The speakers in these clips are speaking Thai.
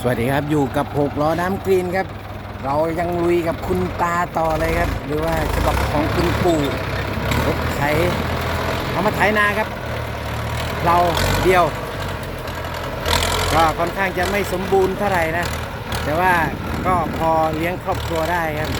สวัสดีครับอยู่กับหกล้อน้ำกรีนครับ เรายังลุยกับคุณตาต่อเลยครับ หรือว่าฉบับของคุณปู่รถไถเอามาไถนาครับ เราเดียว ก็ค่อนข้างจะไม่สมบูรณ์เท่าไหร่นะ แต่ว่าก็พอเลี้ยงครอบครัวได้ครับ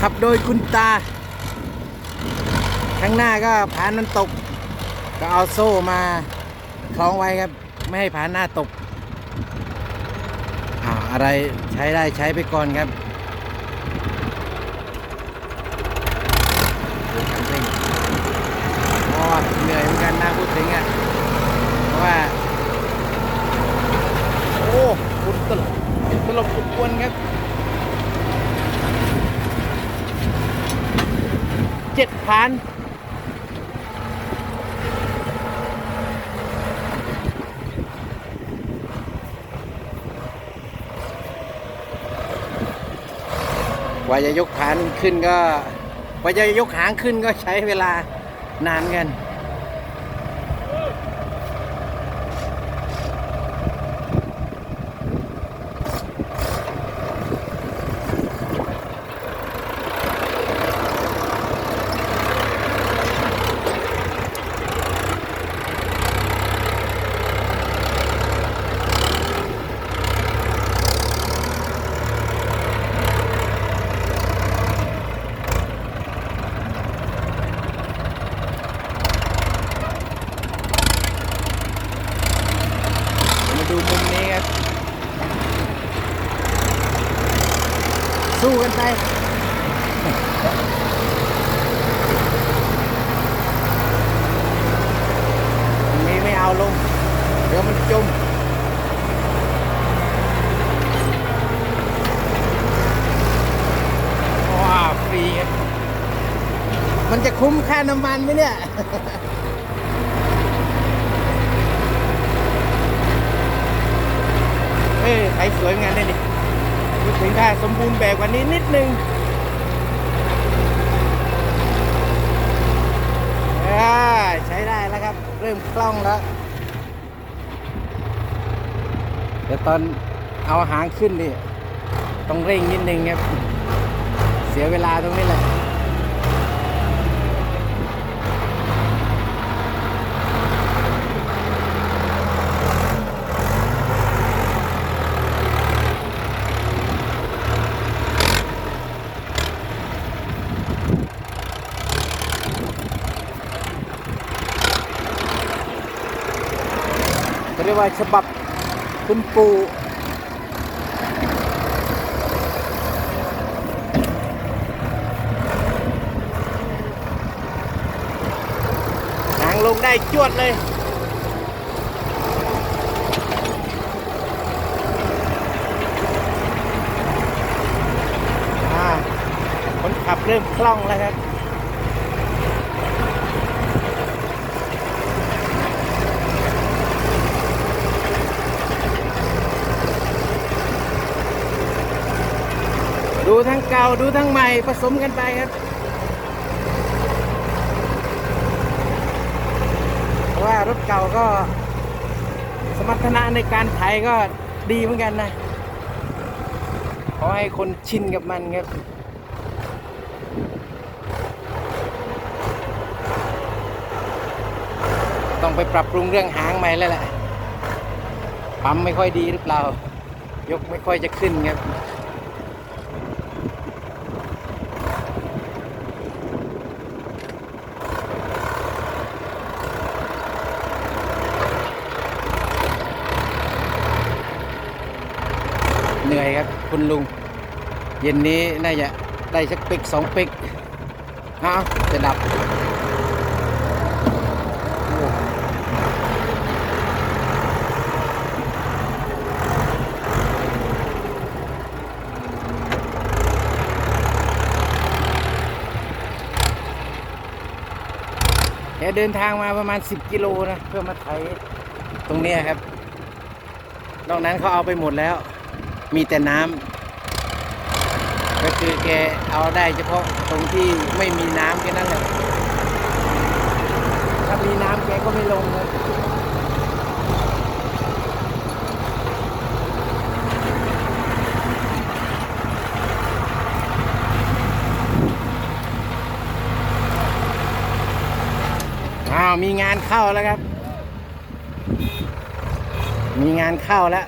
ขับโดยคุณตา ข้างหน้าก็ผานมันตก ก็เอาโซ่มาคล้องไว้ครับ ไม่ให้ผานหน้าตกอ่าอะไรใช้ได้ใช้ไปก่อนครับดูคันเร่งโอ้เหนื่อยเหมือนกันนะพูดถึงอะเพราะว่า โอ้คุณตลบตลบกวนครับเจ็ดพัน กว่าจะยกฐานขึ้นก็กว่าจะยกหางขึ้นก็ใช้เวลานานกัน สู้กันไปมีไม่เอาลง เดี๋ยวมันจมว้าฟรี มันจะคุ้มค่าน้ำมันไหมเนี่ยเอ้ยไถสวยเหมือนกันเลยนี่พูดถึงถ้าสมบูรณ์แบบกว่านี้นิดนึงใช้ได้แล้วครับ เริ่มคล่องแล้วเดี๋ยวตอนเอาหางขึ้นนี่ต้องเร่งนิดนึงครับ เสียเวลาตรงนี้แหละ ว่าฉบับคุณปู่หางลงได้จวดเลยอ่าคนขับเริ่มคล่องแล้วครับ ดูทั้งเก่าดูทั้งใหม่ผสมกันไปครับเพราะว่ารถเก่าก็สมรรถนะในการไถก็ดีเหมือนกันนะขอให้คนชินกับมันครับต้องไปปรับปรุงเรื่องหางใหม่แล้วแหละปั๊มไม่ค่อยดีหรือเปล่า ยกไม่ค่อยจะขึ้นครับ เหนื่อย คุณลุง เย็นนี้น่าจะได้สักปิกสองปิกอ้าจะดับแกเดินทางมาประมาณ 10 กิโลนะ เพื่อมาไถตรงนี้ครับ นอกนั้นเขาเอาไปหมดแล้ว มีแต่น้ำก็คือแกเอาได้เฉพาะตรงที่ไม่มีน้ำแค่นั้นแหละถ้ามีน้ำแกก็ไม่ลงครับอ้าวมีงานเข้าแล้วครับ มีงานเข้าแล้ว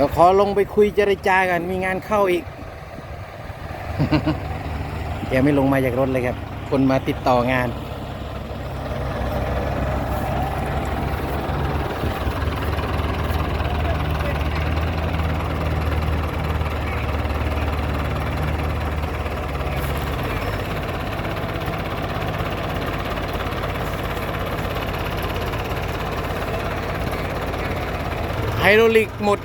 ดี๋ยวขอลงไปคุยเจรจากันมีงานเข้าอีก แกไม่ลงมาจากรถเลยครับ คนมาติดต่องานไฮโดรลิกหมด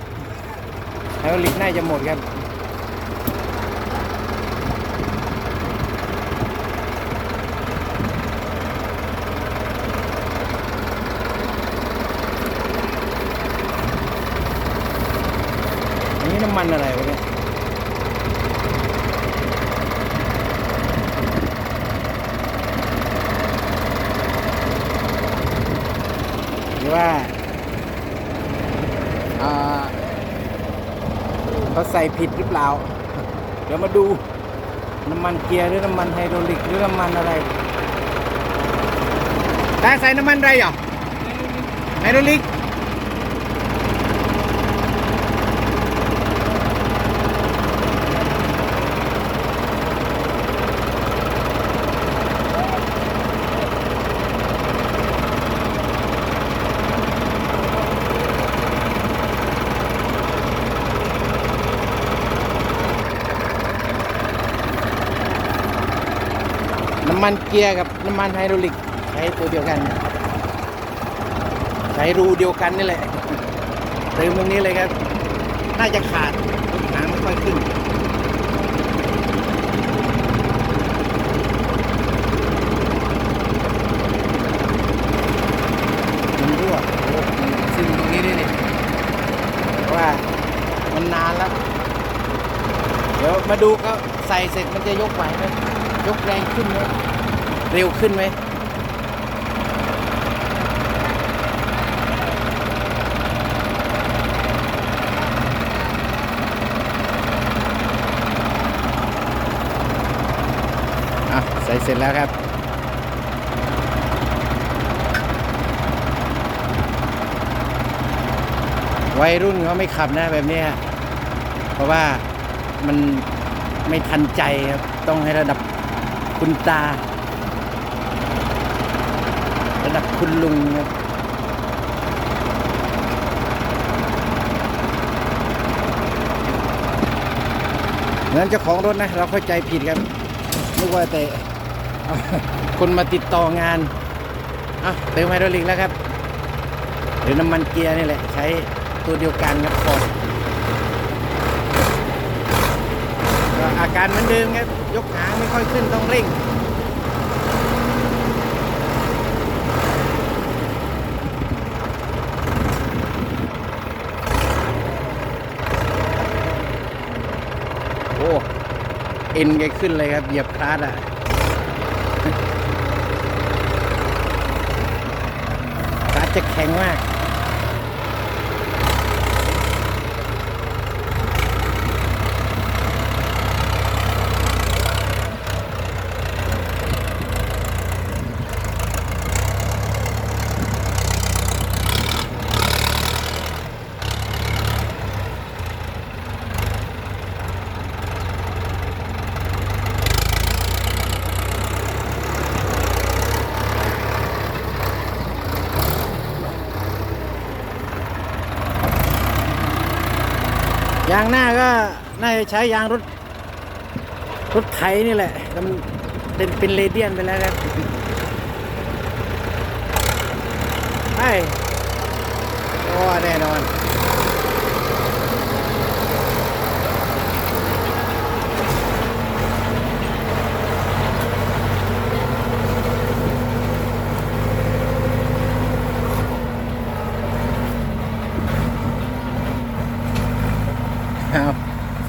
ไฮโดรลิกน่าจะหมดครับอันนี้น้ำมันอะไรวะเนี่ยว่า อ่า เขาใส่ผิดหรือเปล่า เดี๋ยวมาดูน้ำมันเกียร์หรือน้ำมันไฮดรอลิกหรือน้ำมันอะไรแต่ใส่น้ำมันอะไรเหรอไฮดรอลิกำมันเกียร์กับน้ำมันไฮดรอลิกใช้ตัวเดียวกัน ใช้รูเดียวกันนี่แหละเติมตรงนี้เลยครับ น่าจะขาดหางไม่ค่อยขึ้นมันรั่วโอ้มันซึมตรงนี้ด้วยนี่เพราะว่ามันนานแล้ว เดี๋ยวมาดูเขาใส่เสร็จมันจะยกไหวไหมยกแรงขึ้นไหม เร็วขึ้นไหมอะใส่เสร็จแล้วครับวัยรุ่นเขาไม่ขับนะแบบนี้เพราะว่ามันไม่ทันใจครับ ต้องให้ระดับคุณตา ระดับคุณลุงครับงั้นเจ้าของรถนะ เราเข้าใจผิดครับนึกว่าแต่คนมาติดต่องานอะเติมไฮดรอลิกแล้วครับ หรือน้ำมันเกียร์นี่แหละ ใช้ตัวเดียวกันครับฟออาการเหมือนเดิมครับ ยกหางไม่ค่อยขึ้นต้องเร่ง โอ้ เอ็นแกขึ้นเลยครับเหยียบคลาสอะคลาสจะแข็งมาก ยางหน้าก็น่าจะใช้ยางรถรถไถนี่แหละมันเป็นเป็นเลเดียนไปแล้วครับไอ้โอ้แน่นอน ครับส